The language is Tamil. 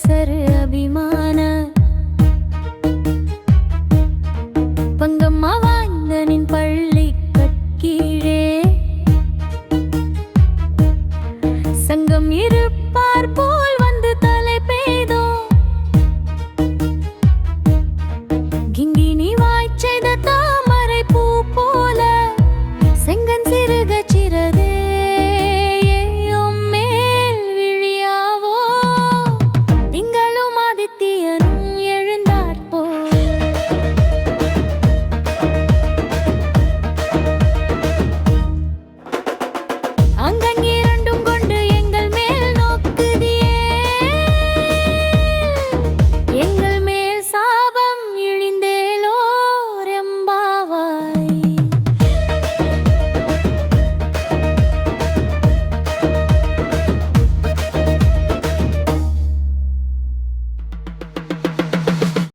அரசர் அபிமான. பங்கம்மா வாய்ந்தனின் பள்ளி கீழே சங்கம் இருப்பார் போல்